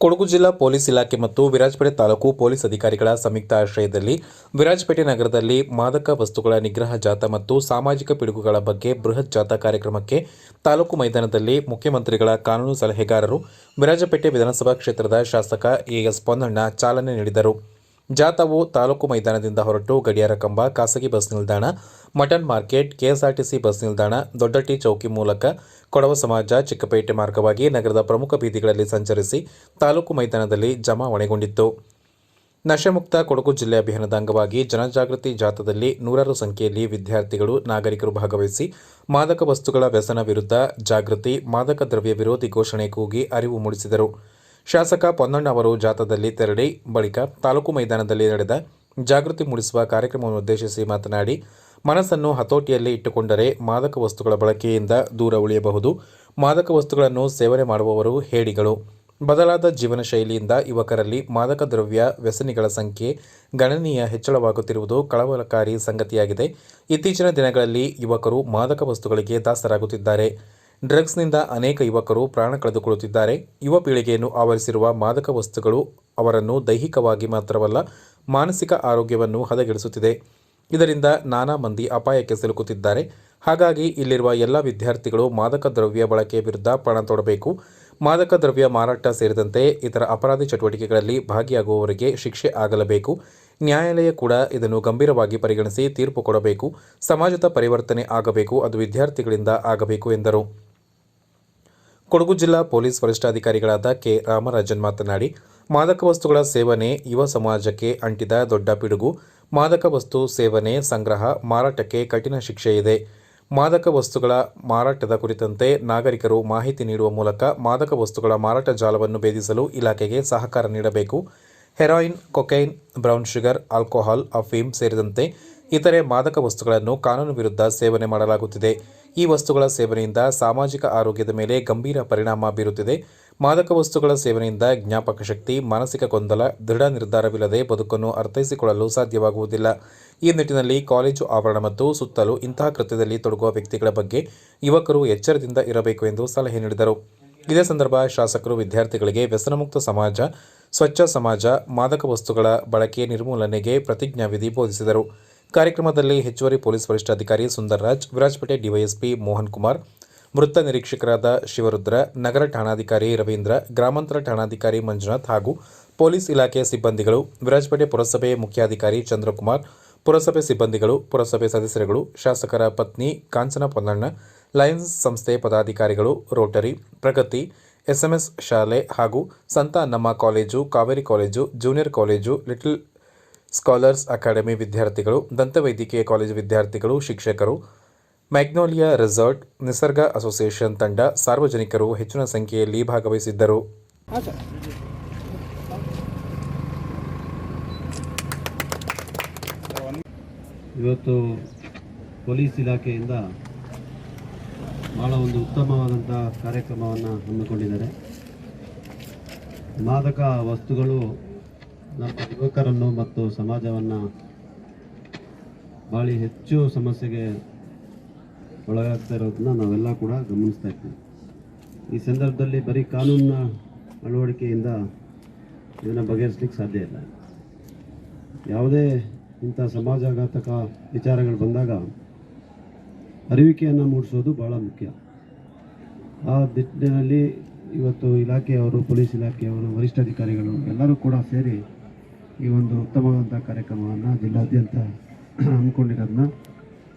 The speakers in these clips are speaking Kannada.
ಕೊಡಗು ಜಿಲ್ಲಾ ಪೊಲೀಸ್ ಇಲಾಖೆ ಮತ್ತು ವಿರಾಜಪೇಟೆ ತಾಲೂಕು ಪೊಲೀಸ್ ಅಧಿಕಾರಿಗಳ ಸಂಯುಕ್ತ ಆಶ್ರಯದಲ್ಲಿ ವಿರಾಜಪೇಟೆ ನಗರದಲ್ಲಿ ಮಾದಕ ವಸ್ತುಗಳ ನಿಗ್ರಹ ಜಾಥಾ ಮತ್ತು ಸಾಮಾಜಿಕ ಪಿಡುಗುಗಳ ಬಗ್ಗೆ ಬೃಹತ್ ಜಾಥಾ ಕಾರ್ಯಕ್ರಮಕ್ಕೆ ತಾಲೂಕು ಮೈದಾನದಲ್ಲಿ ಮುಖ್ಯಮಂತ್ರಿಗಳ ಕಾನೂನು ಸಲಹೆಗಾರರು ವಿರಾಜಪೇಟೆ ವಿಧಾನಸಭಾ ಕ್ಷೇತ್ರದ ಶಾಸಕ ಎಎಸ್ ಪೊನ್ನಣ್ಣ ಚಾಲನೆ ನೀಡಿದರು. ಜಾಥಾವು ತಾಲೂಕು ಮೈದಾನದಿಂದ ಹೊರಟು ಗಡಿಯಾರ ಕಂಬ, ಖಾಸಗಿ ಬಸ್ ನಿಲ್ದಾಣ, ಮಟನ್ ಮಾರ್ಕೆಟ್, ಕೆಎಸ್ಆರ್ಟಿಸಿ ಬಸ್ ನಿಲ್ದಾಣ, ದೊಡ್ಡಟ್ಟಿ ಚೌಕಿ ಮೂಲಕ ಕೊಡವ ಸಮಾಜ, ಚಿಕ್ಕಪೇಟೆ ಮಾರ್ಗವಾಗಿ ನಗರದ ಪ್ರಮುಖ ಬೀದಿಗಳಲ್ಲಿ ಸಂಚರಿಸಿ ತಾಲೂಕು ಮೈದಾನದಲ್ಲಿ ಜಮಾವಣೆಗೊಂಡಿತ್ತು ನಶೆಮುಕ್ತ ಕೊಡಗು ಜಿಲ್ಲೆ ಅಭಿಯಾನದ ಅಂಗವಾಗಿ ಜನಜಾಗೃತಿ ಜಾಥಾದಲ್ಲಿ ನೂರಾರು ಸಂಖ್ಯೆಯಲ್ಲಿ ವಿದ್ಯಾರ್ಥಿಗಳು, ನಾಗರಿಕರು ಭಾಗವಹಿಸಿ ಮಾದಕ ವಸ್ತುಗಳ ವ್ಯಸನ ವಿರುದ್ಧ ಜಾಗೃತಿ, ಮಾದಕ ದ್ರವ್ಯ ವಿರೋಧಿ ಘೋಷಣೆ ಕೂಗಿ ಅರಿವು ಮೂಡಿಸಿದರು. ಶಾಸಕ ಪೊನ್ನಣ್ಣ ಅವರು ಜಾಥಾದಲ್ಲಿ ತೆರಳಿ ಬಳಿಕ ತಾಲೂಕು ಮೈದಾನದಲ್ಲಿ ನಡೆದ ಜಾಗೃತಿ ಮೂಡಿಸುವ ಕಾರ್ಯಕ್ರಮವನ್ನು ಉದ್ದೇಶಿಸಿ ಮಾತನಾಡಿ, ಮನಸ್ಸನ್ನು ಹತೋಟಿಯಲ್ಲಿ ಇಟ್ಟುಕೊಂಡರೆ ಮಾದಕ ವಸ್ತುಗಳ ಬಳಕೆಯಿಂದ ದೂರ ಉಳಿಯಬಹುದು. ಮಾದಕ ವಸ್ತುಗಳನ್ನು ಸೇವನೆ ಮಾಡುವವರು ಹೇಡಿಗಳು. ಬದಲಾದ ಜೀವನ ಶೈಲಿಯಿಂದ ಯುವಕರಲ್ಲಿ ಮಾದಕ ದ್ರವ್ಯ ವ್ಯಸನಿಗಳ ಸಂಖ್ಯೆ ಗಣನೀಯ ಹೆಚ್ಚಳವಾಗುತ್ತಿರುವುದು ಕಳವಳಕಾರಿ ಸಂಗತಿಯಾಗಿದೆ. ಇತ್ತೀಚಿನ ದಿನಗಳಲ್ಲಿ ಯುವಕರು ಮಾದಕ ವಸ್ತುಗಳಿಗೆ ದಾಸರಾಗುತ್ತಿದ್ದಾರೆ. ಡ್ರಗ್ಸ್ನಿಂದ ಅನೇಕ ಯುವಕರು ಪ್ರಾಣ ಕಳೆದುಕೊಳ್ಳುತ್ತಿದ್ದಾರೆ. ಯುವ ಪೀಳಿಗೆಯನ್ನು ಆವರಿಸಿರುವ ಮಾದಕ ವಸ್ತುಗಳು ಅವರನ್ನು ದೈಹಿಕವಾಗಿ ಮಾತ್ರವಲ್ಲ, ಮಾನಸಿಕ ಆರೋಗ್ಯವನ್ನು ಹದಗೆಡಿಸುತ್ತಿದೆ. ಇದರಿಂದ ನಾನಾ ಮಂದಿ ಅಪಾಯಕ್ಕೆ ಸಿಲುಕುತ್ತಿದ್ದಾರೆ. ಹಾಗಾಗಿ ಇಲ್ಲಿರುವ ಎಲ್ಲ ವಿದ್ಯಾರ್ಥಿಗಳು ಮಾದಕ ದ್ರವ್ಯ ಬಳಕೆ ವಿರುದ್ಧ ಪಣ ತೊಡಬೇಕು. ಮಾದಕ ದ್ರವ್ಯ ಮಾರಾಟ ಸೇರಿದಂತೆ ಇತರ ಅಪರಾಧಿ ಚಟುವಟಿಕೆಗಳಲ್ಲಿ ಭಾಗಿಯಾಗುವವರಿಗೆ ಶಿಕ್ಷೆ ಆಗಲಬೇಕು. ನ್ಯಾಯಾಲಯ ಕೂಡ ಇದನ್ನು ಗಂಭೀರವಾಗಿ ಪರಿಗಣಿಸಿ ತೀರ್ಪು ಕೊಡಬೇಕು. ಸಮಾಜದ ಪರಿವರ್ತನೆ ಆಗಬೇಕು. ಅದು ವಿದ್ಯಾರ್ಥಿಗಳಿಂದ ಆಗಬೇಕು, ಎಂದರು. ಕೊಡಗು ಜಿಲ್ಲಾ ಪೊಲೀಸ್ ವರಿಷ್ಠಾಧಿಕಾರಿಗಳಾದ ಕೆ ರಾಮರಾಜನ್ ಮಾತನಾಡಿ, ಮಾದಕ ವಸ್ತುಗಳ ಸೇವನೆ ಯುವ ಸಮಾಜಕ್ಕೆ ಅಂಟಿದ ದೊಡ್ಡ ಪಿಡುಗು. ಮಾದಕ ವಸ್ತು ಸೇವನೆ ಸಂಗ್ರಹ ಮಾರಾಟಕ್ಕೆ ಕಠಿಣ ಶಿಕ್ಷೆ ಇದೆ. ಮಾದಕ ವಸ್ತುಗಳ ಮಾರಾಟದ ಕುರಿತಂತೆ ನಾಗರಿಕರು ಮಾಹಿತಿ ನೀಡುವ ಮೂಲಕ ಮಾದಕ ವಸ್ತುಗಳ ಮಾರಾಟ ಜಾಲವನ್ನು ಭೇದಿಸಲು ಇಲಾಖೆಗೆ ಸಹಕಾರ ನೀಡಬೇಕು. Heroin, cocaine, brown sugar, alcohol, ಅಫೀಮ್ ಸೇರಿದಂತೆ ಇತರೆ ಮಾದಕ ವಸ್ತುಗಳನ್ನು ಕಾನೂನು ವಿರುದ್ಧ ಸೇವನೆ ಮಾಡಲಾಗುತ್ತಿದೆ. ಈ ವಸ್ತುಗಳ ಸೇವನೆಯಿಂದ ಸಾಮಾಜಿಕ ಆರೋಗ್ಯದ ಮೇಲೆ ಗಂಭೀರ ಪರಿಣಾಮ ಬೀರುತ್ತಿದೆ. ಮಾದಕ ವಸ್ತುಗಳ ಸೇವನೆಯಿಂದ ಜ್ಞಾಪಕ ಶಕ್ತಿ, ಮಾನಸಿಕ ಗೊಂದಲ, ದೃಢ ನಿರ್ಧಾರವಿಲ್ಲದೆ ಬದುಕನ್ನು ಅರ್ಥೈಸಿಕೊಳ್ಳಲು ಸಾಧ್ಯವಾಗುವುದಿಲ್ಲ. ಈ ನಿಟ್ಟಿನಲ್ಲಿ ಕಾಲೇಜು ಆವರಣ ಮತ್ತು ಸುತ್ತಲೂ ಇಂತಹ ಕೃತ್ಯದಲ್ಲಿ ತೊಡಗುವ ವ್ಯಕ್ತಿಗಳ ಬಗ್ಗೆ ಯುವಕರು ಎಚ್ಚರದಿಂದ ಇರಬೇಕು ಎಂದು ಸಲಹೆ ನೀಡಿದರು. ಇದೇ ಸಂದರ್ಭ ಶಾಸಕರು ವಿದ್ಯಾರ್ಥಿಗಳಿಗೆ ವ್ಯಸನಮುಕ್ತ ಸಮಾಜ, ಸ್ವಚ್ಛ ಸಮಾಜ, ಮಾದಕ ವಸ್ತುಗಳ ಬಳಕೆ ನಿರ್ಮೂಲನೆಗೆ ಪ್ರತಿಜ್ಞಾವಿಧಿ ಬೋಧಿಸಿದರು. ಕಾರ್ಯಕ್ರಮದಲ್ಲಿ ಹೆಚ್ಚುವರಿ ಪೊಲೀಸ್ ವರಿಷ್ಠಾಧಿಕಾರಿ ಸುಂದರ್ರಾಜ್, ವಿರಾಜಪೇಟೆ ಡಿವೈಎಸ್ಪಿ ಮೋಹನ್ ಕುಮಾರ್ ಮೃತ ನಿರೀಕ್ಷಕರಾದ ಶಿವರುದ್ರ, ನಗರ ಠಾಣಾಧಿಕಾರಿ ರವೀಂದ್ರ, ಗ್ರಾಮಾಂತರ ಠಾಣಾಧಿಕಾರಿ ಮಂಜುನಾಥ್ ಹಾಗೂ ಪೊಲೀಸ್ ಇಲಾಖೆಯ ಸಿಬ್ಬಂದಿಗಳು, ವಿರಾಜಪೇಟೆ ಪುರಸಭೆ ಮುಖ್ಯಾಧಿಕಾರಿ ಚಂದ್ರಕುಮಾರ್, ಪುರಸಭೆ ಸಿಬ್ಬಂದಿಗಳು, ಪುರಸಭೆ ಸದಸ್ಯರುಗಳು, ಶಾಸಕರ ಪತ್ನಿ ಕಾಂಚನ ಪೊನ್ನಣ್ಣ, ಲಯನ್ಸ್ ಸಂಸ್ಥೆ ಪದಾಧಿಕಾರಿಗಳು, ರೋಟರಿ, ಪ್ರಗತಿ, ಎಸ್ಎಂಎಸ್ ಶಾಲೆ ಹಾಗೂ ಸಂತ ನಮ್ಮ college, Kaveri college, junior college, little scholars academy ವಿದ್ಯಾರ್ಥಿಗಳು, ದಂತವೈದ್ಯಕೀಯ ಕಾಲೇಜು ವಿದ್ಯಾರ್ಥಿಗಳು, ಶಿಕ್ಷಕರು, ಮ್ಯಾಗ್ನೋಲಿಯಾ ರೆಸಾರ್ಟ್, ನಿಸರ್ಗ ಅಸೋಸಿಯೇಷನ್ ತಂಡ ಸಾರ್ವಜನಿಕರು ಹೆಚ್ಚಿನ ಸಂಖ್ಯೆಯಲ್ಲಿ ಭಾಗವಹಿಸಿದ್ದರು. ಇವತ್ತು ಪೊಲೀಸ್ ಇಲಾಖೆಯಿಂದ ಭಾಳ ಒಂದು ಉತ್ತಮವಾದಂಥ ಕಾರ್ಯಕ್ರಮವನ್ನು ಹಮ್ಮಿಕೊಂಡಿದ್ದಾರೆ. ಮಾದಕ ವಸ್ತುಗಳು ನಮ್ಮ ಯುವಕರನ್ನು ಮತ್ತು ಸಮಾಜವನ್ನು ಭಾಳ ಹೆಚ್ಚು ಸಮಸ್ಯೆಗೆ ಒಳಗಾಗ್ತಾ ಇರೋದನ್ನ ನಾವೆಲ್ಲ ಕೂಡ ಗಮನಿಸ್ತಾ ಇದ್ದೀವಿ ಈ ಸಂದರ್ಭದಲ್ಲಿ ಬರೀ ಕಾನೂನಿನ ಅಳವಡಿಕೆಯಿಂದ ಇದನ್ನು ಬಗೆಹರಿಸ್ಲಿಕ್ಕೆ ಸಾಧ್ಯ ಇಲ್ಲ. ಯಾವುದೇ ಇಂಥ ಸಮಾಜಘಾತಕ ವಿಚಾರಗಳು ಬಂದಾಗ ಅರಿವಿಕೆಯನ್ನು ಮೂಡಿಸೋದು ಭಾಳ ಮುಖ್ಯ. ಆ ನಿಟ್ಟಿನಲ್ಲಿ ಇವತ್ತು ಇಲಾಖೆಯವರು, ಪೊಲೀಸ್ ಇಲಾಖೆಯವರು ವರಿಷ್ಠಾಧಿಕಾರಿಗಳು ಎಲ್ಲರೂ ಕೂಡ ಸೇರಿ ಈ ಒಂದು ಉತ್ತಮವಾದಂಥ ಕಾರ್ಯಕ್ರಮವನ್ನು ಜಿಲ್ಲಾದ್ಯಂತ ಅಂದ್ಕೊಂಡಿರೋದನ್ನ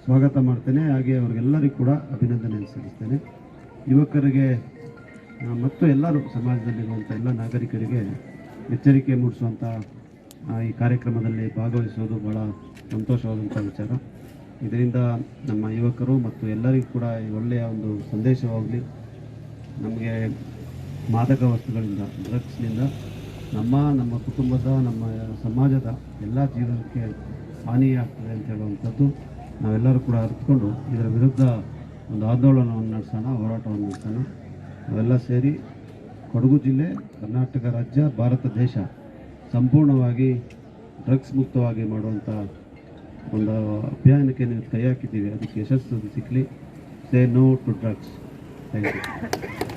ಸ್ವಾಗತ ಮಾಡ್ತೇನೆ. ಹಾಗೆ ಅವ್ರಿಗೆಲ್ಲರಿಗೂ ಕೂಡ ಅಭಿನಂದನೆ ಸಲ್ಲಿಸ್ತೇನೆ. ಯುವಕರಿಗೆ ಮತ್ತು ಎಲ್ಲರೂ ಸಮಾಜದಲ್ಲಿರುವಂಥ ಎಲ್ಲ ನಾಗರಿಕರಿಗೆ ಎಚ್ಚರಿಕೆ ಮೂಡಿಸುವಂಥ ಈ ಕಾರ್ಯಕ್ರಮದಲ್ಲಿ ಭಾಗವಹಿಸೋದು ಭಾಳ ಸಂತೋಷವಾದಂಥ ವಿಚಾರ. ಇದರಿಂದ ನಮ್ಮ ಯುವಕರು ಮತ್ತು ಎಲ್ಲರಿಗೂ ಕೂಡ ಒಳ್ಳೆಯ ಒಂದು ಸಂದೇಶವಾಗಲಿ. ನಮಗೆ ಮಾದಕ ವಸ್ತುಗಳಿಂದ ಡ್ರಗ್ಸ್ನಿಂದ ನಮ್ಮ ನಮ್ಮ ಕುಟುಂಬದ, ನಮ್ಮ ಸಮಾಜದ ಎಲ್ಲ ಜೀವನಕ್ಕೆ ಹಾನಿಯಾಗ್ತದೆ ಅಂತ ಹೇಳುವಂಥದ್ದು ನಾವೆಲ್ಲರೂ ಕೂಡ ಅರಿತುಕೊಂಡು ಇದರ ವಿರುದ್ಧ ಒಂದು ಆಂದೋಲನವನ್ನು ನಡೆಸೋಣ, ಹೋರಾಟವನ್ನು ನಡೆಸೋಣ. ನಾವೆಲ್ಲ ಸೇರಿ ಕೊಡಗು ಜಿಲ್ಲೆ, ಕರ್ನಾಟಕ ರಾಜ್ಯ, ಭಾರತ ದೇಶ ಸಂಪೂರ್ಣವಾಗಿ ಡ್ರಗ್ಸ್ ಮುಕ್ತವಾಗಿ ಮಾಡುವಂಥ ಒಂದು ಅಭಿಯಾನಕ್ಕೆ ನೀವು ಕೈ ಹಾಕಿದ್ದೀವಿ ಅದಕ್ಕೆ ಯಶಸ್ಸು ಸಿಕ್ಕಲಿ say no to drugs thank you